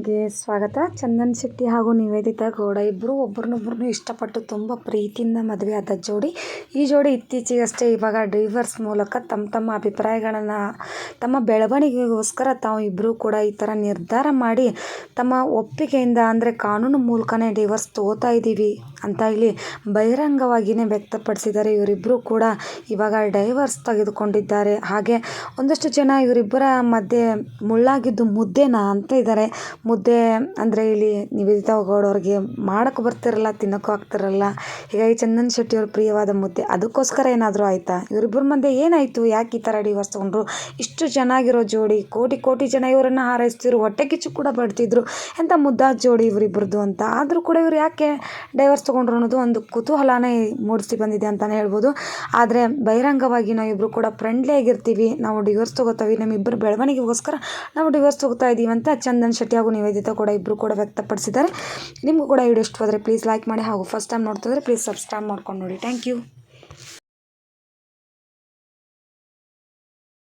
ಚಾನಲ್ಗೆ ಸ್ವಾಗತ. ಚಂದನ್ ಶೆಟ್ಟಿ ಹಾಗೂ ನಿವೇದಿತಾ ಗೌಡ ಇಬ್ಬರು ಒಬ್ರನ್ನೊಬ್ರನ್ನು ಇಷ್ಟಪಟ್ಟು ತುಂಬ ಪ್ರೀತಿಯಿಂದ ಮದುವೆ ಆದ ಜೋಡಿ. ಈ ಜೋಡಿ ಇತ್ತೀಚೆಗಷ್ಟೇ ಇವಾಗ ಡೈವರ್ಸ್ ಮೂಲಕ ತಮ್ಮ ತಮ್ಮ ಅಭಿಪ್ರಾಯಗಳನ್ನು, ತಮ್ಮ ಬೆಳವಣಿಗೆಗೋಸ್ಕರ ತಾವು ಇಬ್ಬರೂ ಕೂಡ ಈ ಥರ ನಿರ್ಧಾರ ಮಾಡಿ ತಮ್ಮ ಒಪ್ಪಿಗೆಯಿಂದ ಅಂದರೆ ಕಾನೂನು ಮೂಲಕನೇ ಡೈವರ್ಸ್ ತಗೋತಾ ಇದ್ದೀವಿ ಅಂತ ಇಲ್ಲಿ ಬಹಿರಂಗವಾಗಿಯೇ ವ್ಯಕ್ತಪಡಿಸಿದ್ದಾರೆ. ಇವರಿಬ್ಬರು ಕೂಡ ಇವಾಗ ಡೈವರ್ಸ್ ತೆಗೆದುಕೊಂಡಿದ್ದಾರೆ. ಹಾಗೆ ಒಂದಷ್ಟು ಜನ ಇವರಿಬ್ಬರ ಮಧ್ಯೆ ಮುಳ್ಳಾಗಿದ್ದು ಮುದ್ದೆನಾ ಅಂತ ಇದ್ದಾರೆ. ಮುದ್ದೆ ಅಂದರೆ ಇಲ್ಲಿ ನಿವೇದಿತಾ ಗೌಡ ಅವ್ರಿಗೆ ಬರ್ತಿರಲ್ಲ, ತಿನ್ನೋಕ್ಕೂ ಆಗ್ತಿರಲ್ಲ. ಹೀಗಾಗಿ ಚಂದನ್ ಶೆಟ್ಟಿ ಅವ್ರ ಪ್ರಿಯವಾದ ಮುದ್ದೆ. ಅದಕ್ಕೋಸ್ಕರ ಏನಾದರೂ ಆಯಿತಾ? ಇವರಿಬ್ಬರ ಮಧ್ಯೆ ಏನಾಯಿತು? ಯಾಕೆ ಈ ಥರ ಡಿವರ್ಸ್ ತೊಗೊಂಡ್ರು ಇಷ್ಟು ಚೆನ್ನಾಗಿರೋ ಜೋಡಿ, ಕೋಟಿ ಕೋಟಿ ಜನ ಇವರನ್ನು ಹಾರೈಸ್ತಿದ್ರು, ಹೊಟ್ಟೆ ಕಿಚ್ಚು ಕೂಡ ಬಡ್ತಿದ್ರು ಎಂಥ ಮುದ್ದಾದ ಜೋಡಿ ಇವರಿಬ್ಬರದು ಅಂತ. ಆದರೂ ಕೂಡ ಇವರು ಯಾಕೆ ಡೈವರ್ಸ್ ತೊಗೊಂಡ್ರು ಅನ್ನೋದು ಒಂದು ಕುತೂಹಲನೇ ಮೂಡಿಸಿ ಬಂದಿದೆ ಅಂತಲೇ ಹೇಳ್ಬೋದು. ಆದರೆ ಬಹಿರಂಗವಾಗಿ ನಾವು ಇಬ್ಬರು ಕೂಡ ಫ್ರೆಂಡ್ಲಿ ಆಗಿರ್ತೀವಿ. ನಾವು ಡಿವೋರ್ಸ್ ತೊಗೋತೀವಿ. ನಮ್ಮಿಬ್ಬರು ಬೆಳವಣಿಗೆಗೋಸ್ಕರ ನಾವು ಡಿವೋರ್ಸ್ ತೊಗೋತಾ ಇದ್ದೀವಿ ಅಂತ ಚಂದನ್ ಶೆಟ್ಟಿ ಹಾಗೂ ನಿವೇದಿತಾ ಕೂಡ ಇಬ್ಬರು ಕೂಡ ವ್ಯಕ್ತಪಡಿಸಿದ್ದಾರೆ. ನಿಮಗೂ ಕೂಡ ವಿಡಿಯೋ ಇಷ್ಟವಾದರೆ ಪ್ಲೀಸ್ ಲೈಕ್ ಮಾಡಿ ಹಾಗೂ ಫಸ್ಟ್ ಟೈಮ್ ನೋಡ್ತಿದ್ರೆ ಪ್ಲೀಸ್ ಸಬ್ಸ್ಕ್ರೈಬ್ ಮಾಡ್ಕೊಂಡು ನೋಡಿ. Thank you